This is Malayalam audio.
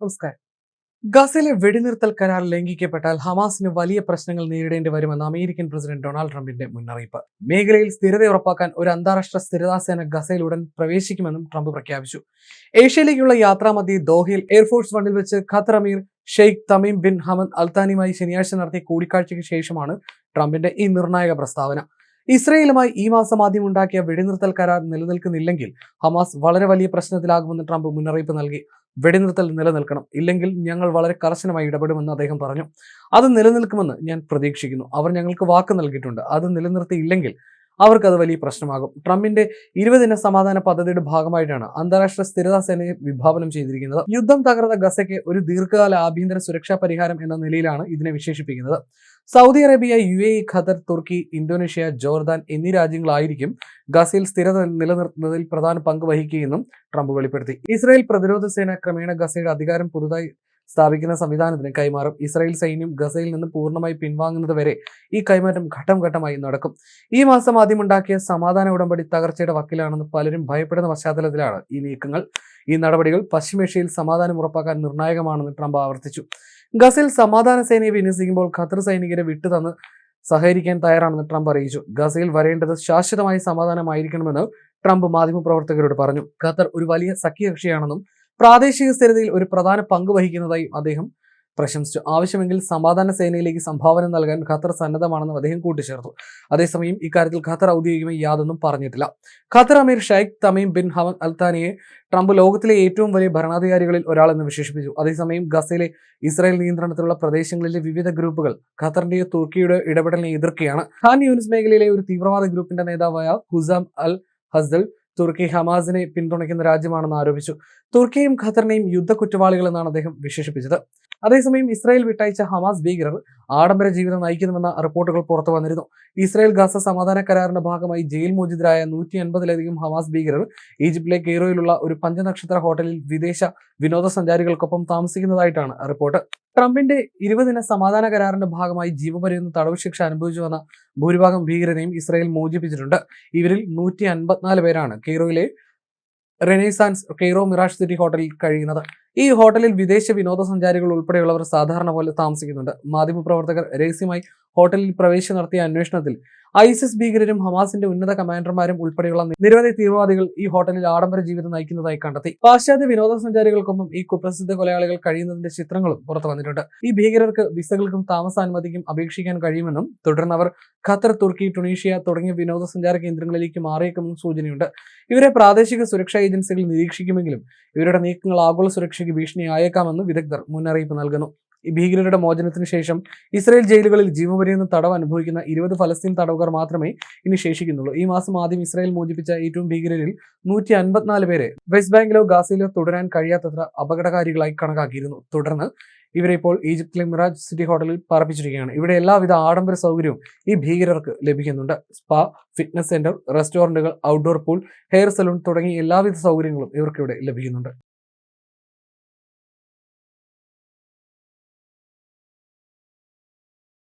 നമസ്കാരം. ഗസയിലെ വെടിനിർത്തൽ കരാർ ലംഘിക്കപ്പെട്ടാൽ ഹമാസിന് വലിയ പ്രശ്നങ്ങൾ നേരിടേണ്ടി വരുമെന്ന് അമേരിക്കൻ പ്രസിഡന്റ് ഡൊണാൾഡ് ട്രംപിന്റെ മുന്നറിയിപ്പ്. മേഖലയിൽ സ്ഥിരത ഉറപ്പാക്കാൻ ഒരു അന്താരാഷ്ട്ര സ്ഥിരതാ സേന ഗസയിൽ ഉടൻ പ്രവേശിക്കുമെന്നും ട്രംപ് പ്രഖ്യാപിച്ചു. ഏഷ്യയിലേക്കുള്ള യാത്രാമധ്യേ ദോഹയിൽ എയർഫോഴ്സ് വണ്ണിൽ വെച്ച് ഖത്തർ അമീർ ഷെയ്ഖ് തമീം ബിൻ ഹമദ് അൽത്താനിയുമായി ശനിയാഴ്ച നടത്തിയ കൂടിക്കാഴ്ചയ്ക്ക് ശേഷമാണ് ട്രംപിന്റെ ഈ നിർണായക പ്രസ്താവന. ഇസ്രയേലുമായി ഈ മാസം ആദ്യം ഉണ്ടാക്കിയ വെടിനിർത്തൽ കരാർ നിലനിൽക്കുന്നില്ലെങ്കിൽ ഹമാസ് വളരെ വലിയ പ്രശ്നത്തിലാകുമെന്ന് ട്രംപ് മുന്നറിയിപ്പ് നൽകി. വെടിനിർത്തൽ നിലനിൽക്കണം. ഇല്ലെങ്കിൽ ഞങ്ങൾ വളരെ കർശനമായി ഇടപെടുമെന്ന് അദ്ദേഹം പറഞ്ഞു. അത് നിലനിൽക്കുമെന്ന് ഞാൻ പ്രതീക്ഷിക്കുന്നു. അവർ ഞങ്ങൾക്ക് വാക്ക് നൽകിയിട്ടുണ്ട്. അത് നിലനിർത്തിയില്ലെങ്കിൽ അവർക്കത് വലിയ പ്രശ്നമാകും. ട്രംപിന്റെ ഇരുപതിന സമാധാന പദ്ധതിയുടെ ഭാഗമായിട്ടാണ് അന്താരാഷ്ട്ര സ്ഥിരതാ സേനയെ വിഭാവനം ചെയ്തിരിക്കുന്നത്. യുദ്ധം തകർന്ന ഗസയ്ക്ക് ഒരു ദീർഘകാല ആഭ്യന്തര സുരക്ഷാ പരിഹാരം എന്ന നിലയിലാണ് ഇതിനെ വിശേഷിപ്പിക്കുന്നത്. Saudi Arabia U A Qatar Turkey Indonesia Jordan എന്നീ രാജ്യങ്ങളായിരിക്കും ഗസയിൽ സ്ഥിരത നിലനിർത്തുന്നതിൽ പ്രധാന പങ്ക് വഹിക്കുകയെന്നും ട്രംപ് വെളിപ്പെടുത്തി. ഇസ്രായേൽ പ്രതിരോധ സേന ക്രമേണ ഗസയുടെ അധികാരം പുതുതായി സ്ഥാപിക്കുന്ന സംവിധാനത്തിന് കൈമാറും. ഇസ്രായേൽ സൈന്യം ഗസയിൽ നിന്ന് പൂർണമായി പിൻവാങ്ങുന്നത് വരെ ഈ കൈമാറ്റം ഘട്ടം ഘട്ടമായി നടക്കും. ഈ മാസം ആദ്യമുണ്ടാക്കിയ സമാധാന ഉടമ്പടി തകർച്ചയുടെ വക്കിലാണെന്ന് പലരും ഭയപ്പെടുന്ന പശ്ചാത്തലത്തിലാണ് ഈ നീക്കങ്ങൾ. ഈ നടപടികൾ പശ്ചിമേഷ്യയിൽ സമാധാനം ഉറപ്പാക്കാൻ നിർണായകമാണെന്ന് ട്രംപ് ആവർത്തിച്ചു. ഗസയിൽ സമാധാന സേനയെ വിന്യസിക്കുമ്പോൾ ഖത്തർ സൈനികരെ വിട്ടുതന്ന് സഹകരിക്കാൻ തയ്യാറാണെന്ന് ട്രംപ് അറിയിച്ചു. ഗസയിൽ വരേണ്ടത് ശാശ്വതമായ സമാധാനമായിരിക്കണമെന്ന് ട്രംപ് മാധ്യമപ്രവർത്തകരോട് പറഞ്ഞു. ഖത്തർ ഒരു വലിയ സഖ്യകക്ഷിയാണെന്നും പ്രാദേശിക സ്ഥിരതയിൽ ഒരു പ്രധാന പങ്ക് വഹിക്കുന്നതായും അദ്ദേഹം പ്രശംസിച്ചു. ആവശ്യമെങ്കിൽ സമാധാന സേനയിലേക്ക് സംഭാവന നൽകാൻ ഖത്തർ സന്നദ്ധമാണെന്നും അദ്ദേഹം കൂട്ടിച്ചേർത്തു. അതേസമയം ഇക്കാര്യത്തിൽ ഖത്തർ ഔദ്യോഗികമായി യാതൊന്നും പറഞ്ഞിട്ടില്ല. ഖത്തർ അമീർ ഷെയ്ഖ് തമീം ബിൻ ഹമദ് അൽത്താനിയെ ട്രംപ് ലോകത്തിലെ ഏറ്റവും വലിയ ഭരണാധികാരികളിൽ ഒരാളെന്ന് വിശേഷിപ്പിച്ചു. അതേസമയം ഗസയിലെ ഇസ്രായേൽ നിയന്ത്രണത്തിലുള്ള പ്രദേശങ്ങളിലെ വിവിധ ഗ്രൂപ്പുകൾ ഖത്തറിന്റെയോ തുർക്കിയുടെ ഇടപെടലിനെ എതിർക്കുകയാണ്. ഖാൻ യൂനിസ് മേഖലയിലെ ഒരു തീവ്രവാദ ഗ്രൂപ്പിന്റെ നേതാവായ ഹുസാം അൽ ഹസ്ദൽ തുർക്കി ഹമാസിനെ പിന്തുണയ്ക്കുന്ന രാജ്യമാണെന്ന് ആരോപിച്ചു. തുർക്കിയും ഖത്തറിനെയും യുദ്ധ കുറ്റവാളികളെന്നാണ് അദ്ദേഹം വിശേഷിപ്പിച്ചത്. അതേസമയം ഇസ്രായേൽ വിട്ടയച്ച ഹമാസ് ഭീകരർ ആഡംബര ജീവിതം നയിക്കുന്നുവെന്ന റിപ്പോർട്ടുകൾ പുറത്തു വന്നിരുന്നു. ഇസ്രായേൽ ഗാസ സമാധാന കരാറിന്റെ ഭാഗമായി ജയിൽ മോചിതരായ നൂറ്റി അൻപതിലധികം ഹമാസ് ഭീകരർ ഈജിപ്തിലെ കെയ്റോയിലുള്ള ഒരു പഞ്ചനക്ഷത്ര ഹോട്ടലിൽ വിദേശ വിനോദസഞ്ചാരികൾക്കൊപ്പം താമസിക്കുന്നതായിട്ടാണ് റിപ്പോർട്ട്. ട്രംപിന്റെ ഇരുപതിന സമാധാന കരാറിന്റെ ഭാഗമായി ജീവപര്യന്തം തടവ് ശിക്ഷ അനുഭവിച്ചു വന്ന ഭൂരിഭാഗം ഭീകരനെയും ഇസ്രായേൽ മോചിപ്പിച്ചിട്ടുണ്ട്. ഇവരിൽ നൂറ്റി അൻപത്തിനാല് പേരാണ് കെയ്റോയിലെ റെനൈസാൻസ് കെയ്റോ മിറാഷ് സിറ്റി ഹോട്ടലിൽ കഴിയുന്നത്. ഈ ഹോട്ടലിൽ വിദേശ വിനോദസഞ്ചാരികൾ ഉൾപ്പെടെയുള്ളവർ സാധാരണ പോലെ താമസിക്കുന്നുണ്ട്. മാധ്യമപ്രവർത്തകർ രഹസ്യമായി ഹോട്ടലിൽ പ്രവേശിച്ച് നടത്തിയ അന്വേഷണത്തിൽ ഐസിസ് ഭീകരരും ഹമാസിന്റെ ഉന്നത കമാൻഡർമാരും ഉൾപ്പെടെയുള്ള നിരവധി തീവ്രവാദികൾ ഈ ഹോട്ടലിൽ ആഡംബര ജീവിതം നയിക്കുന്നതായി കണ്ടെത്തി. പാശ്ചാത്യ വിനോദസഞ്ചാരികൾക്കൊപ്പം ഈ കുപ്രസിദ്ധ കൊലയാളികൾ കഴിയുന്നതിന്റെ ചിത്രങ്ങളും പുറത്തു വന്നിട്ടുണ്ട്. ഈ ഭീകരർക്ക് വിസകൾക്കും താമസാനുമതിക്കും അപേക്ഷിക്കാൻ കഴിയുമെന്നും തുടർന്ന് അവർ ഖത്തർ തുർക്കി ടുണീഷ്യ തുടങ്ങിയ വിനോദസഞ്ചാര കേന്ദ്രങ്ങളിലേക്ക് മാറിയേക്കുമെന്നും സൂചനയുണ്ട്. ഇവരെ പ്രാദേശിക സുരക്ഷാ ഏജൻസികൾ നിരീക്ഷിക്കുമെങ്കിലും ഇവരുടെ നീക്കങ്ങൾ ആഗോള സുരക്ഷയ്ക്ക് ഭീഷണിയായേക്കാമെന്ന് വിദഗ്ധർ മുന്നറിയിപ്പ് നൽകുന്നു. ഈ ഭീകരരുടെ മോചനത്തിന് ശേഷം ഇസ്രായേൽ ജയിലുകളിൽ ജീവപര്യന്ന് തടവ് അനുഭവിക്കുന്ന ഇരുപത് ഫലസ്തീൻ തടവുകാർ മാത്രമേ ഇനി ശേഷിക്കുന്നുള്ളൂ. ഈ മാസം ആദ്യം ഇസ്രായേൽ മോചിപ്പിച്ച ഏറ്റവും ഭീകരരിൽ നൂറ്റി അൻപത്തിനാല് പേരെ വെസ്റ്റ് ബാങ്കിലോ ഗാസയിലോ തുടരാൻ കഴിയാത്തത്ര അപകടകാരികളായി കണക്കാക്കിയിരുന്നു. തുടർന്ന് ഇവരെ ഇപ്പോൾ ഈജിപ്തിലെ മിറാജ് സിറ്റി ഹോട്ടലിൽ പാർപ്പിച്ചിരിക്കുകയാണ്. ഇവിടെ എല്ലാവിധ ആഡംബര സൗകര്യവും ഈ ഭീകരർക്ക് ലഭിക്കുന്നുണ്ട്. സ്പാ ഫിറ്റ്നസ് സെന്റർ റെസ്റ്റോറന്റുകൾ ഔട്ട്ഡോർ പൂൾ ഹെയർ സലൂൺ തുടങ്ങി എല്ലാവിധ സൗകര്യങ്ങളും ഇവർക്കിവിടെ ലഭിക്കുന്നുണ്ട്.